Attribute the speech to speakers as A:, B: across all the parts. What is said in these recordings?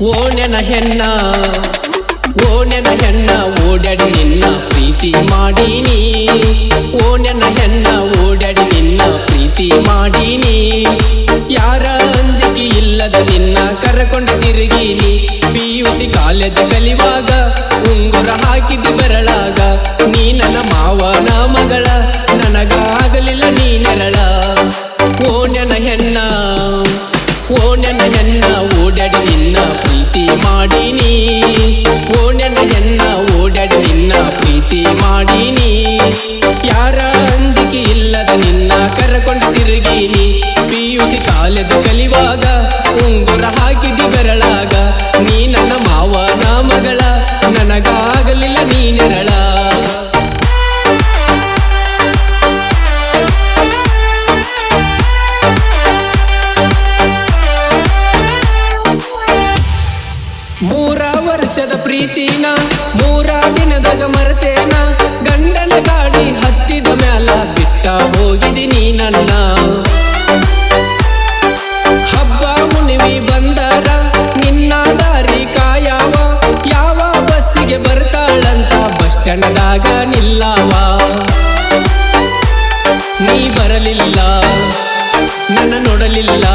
A: ಓ ನೆನ ಹೆಣ್ಣ, ಓ ನೆನ ಹೆಣ್ಣ, ಓಡಾಡಿ ನಿನ್ನ ಪ್ರೀತಿ ಮಾಡೀನಿ. ಓ ನೆನ ಹೆಣ್ಣ, ಓಡಾಡಿ ನಿನ್ನ ಪ್ರೀತಿ ಮಾಡೀನಿ. ಯಾರ ಅಂಜಿಕೆ ಇಲ್ಲದ ನಿನ್ನ ಕರಕೊಂಡ ತಿರುಗೀನಿ. ಸಿ ಕಾಲೇಜ್ ಕಲಿವಾಗ, ಉಂಗುರ ಹಾಕಿದ್ದು ಬೆರಳಾಗ. ನೀ ನನ್ನ ಮಾವನ ಮಗಳ, ನನಗಾಗಲಿಲ್ಲ ನೀ ನೆರಳ. ಓ ನೆನ ಹೆಣ್ಣ, ಓ ನನ್ನ ಹೆಣ್ಣ, ಓಡಾಡಿ ಪ್ರೀತಿ ಮಾಡೀನಿ. ಯಾರ ಅಂಜಿಕೆ ಇಲ್ಲದ ನಿನ್ನ ಕರಕೊಂಡು ತಿರುಗೀನಿ. ಪಿಯುಸಿ ಕಾಲದ ಕಲಿವಾಗ, ಉಂಗುರ ಹಾಕಿದಿ ಬೆರಳಾಗ. ನೀ ನನ್ನ ಮಾವನ ಮಗಳ, ನನಗಾಗಲಿಲ್ಲ ನೀ ವರ್ಷದ ಪ್ರೀತಿನ, ಮೂರ ದಿನದಾಗ ಮರತೇನ? ಗಂಡನ ಗಾಡಿ ಹತ್ತಿದ ಮ್ಯಾಲ ಬಿಟ್ಟ ಹೋಗಿದೀನಿ ನನ್ನ ಹಬ್ಬ ಮುನಿವಿ ಬಂದರ, ನಿನ್ನ ದಾರಿ ಕಾಯವ? ಯಾವ ಬಸ್ಸಿಗೆ ಬರ್ತಾಳಂತ ಬಸ್ ಸ್ಟ್ಯಾಂಡ್ದಾಗ ನಿಲ್ಲವ? ನೀ ಬರಲಿಲ್ಲ, ನನ್ನ ನೋಡಲಿಲ್ಲ.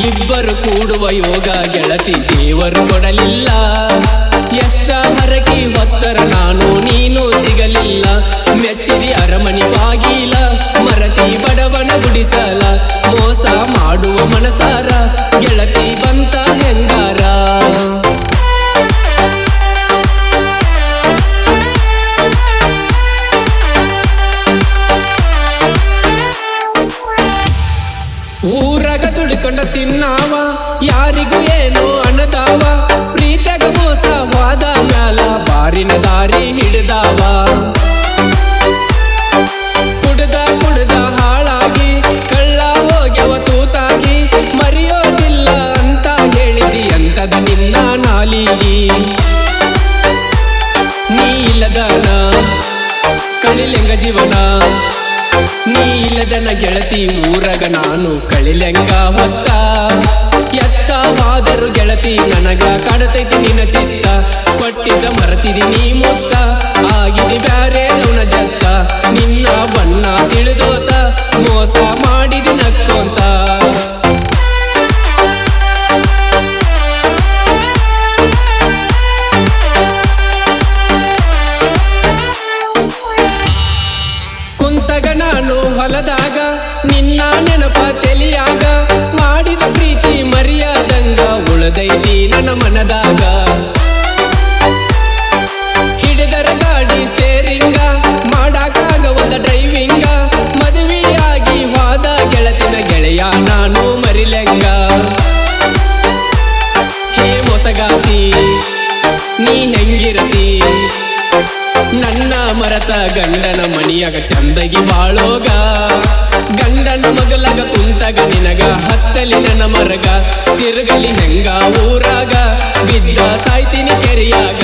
A: ಇಬ್ಬರು ಕೂಡುವ ಯೋಗ ಗೆಳತಿ ದೇವರು ಕೊಡಲಿಲ್ಲ. ಎಷ್ಟ ಹರಕಿ ಹೊತ್ತರ ನಾನು ನೀನು ಸಿಗಲಿಲ್ಲ. ಮೆಚ್ಚಿದಿ ಊರಾಗ ದುಡ್ಕೊಂಡ ತಿನ್ನಾವ, ಯಾರಿಗೂ ಏನು ಅನ್ನದಾವ ಪ್ರೀತಿಯಾಗ ಮೋಸವಾದ ಮ್ಯಾಲ ಬಾರಿನ ದಾರಿ ಹಿಡಿದಾವ. ಕುಡ್ದ ಕುಡ್ದ ಹಾಳಾಗಿ, ಕಳ್ಳ ಹೋಗ್ಯವ ತೂತಾಗಿ, ಮರೆಯೋದಿಲ್ಲ ಅಂತ ಹೇಳಿದಿ ಅಂತದ ನಿನ್ನ ನಾಲಿಗಿ. ನೀ ಇಲ್ಲದನ, ಕಳಿಲೆಂಗ ಜೀವನ ನೀ ಇಲ್ಲದನ ಗೆಳತಿ ಊರಗ ನಾನು ಕಳಿಲೆಂಗ ಹೊತ್ತ ಹೊಲದಾಗ ನಿನ್ನ ನೆನಪ ತೆಲಿಯಾಗ, ಮಾಡಿದ ಪ್ರೀತಿ ಮರಿಯಾದಂಗ, ಉಳದೈತಿ ನನ್ನ ಮನದಾಗ. ಹಿಡಿದರ ಗಾಡಿ ಸ್ಟೇರಿಂಗ ಮಾಡಾಕಾಗವದ ಡ್ರೈವಿಂಗ ಮದುವೆಯಾಗಿ ವಾದ ಗೆಳತಿನ ಗೆಳೆಯ ನಾನು ಮರಿಲೆಂಗ. ಹೇ ಮೊಸಗಾತಿ, ನೀ ಹೆಂಗಿರತಿ? ನನ್ನ ಮರತ ಗಂಡನ ಮನಿಯಾಗ ಚಂದಗಿ ಬಾಳೋಗ. ಗಂಡನ ಮಗಲಾಗ ಕುಂತಗ ನಿನಗ ಹತ್ತಲಿ ನನ್ನ ಮರಗ ತಿರುಗಲಿ ಹೆಂಗ ಊರಾಗ. ಬಿದ್ದ ಸಾಯ್ತೀನಿ ಕೆರೆಯಾಗ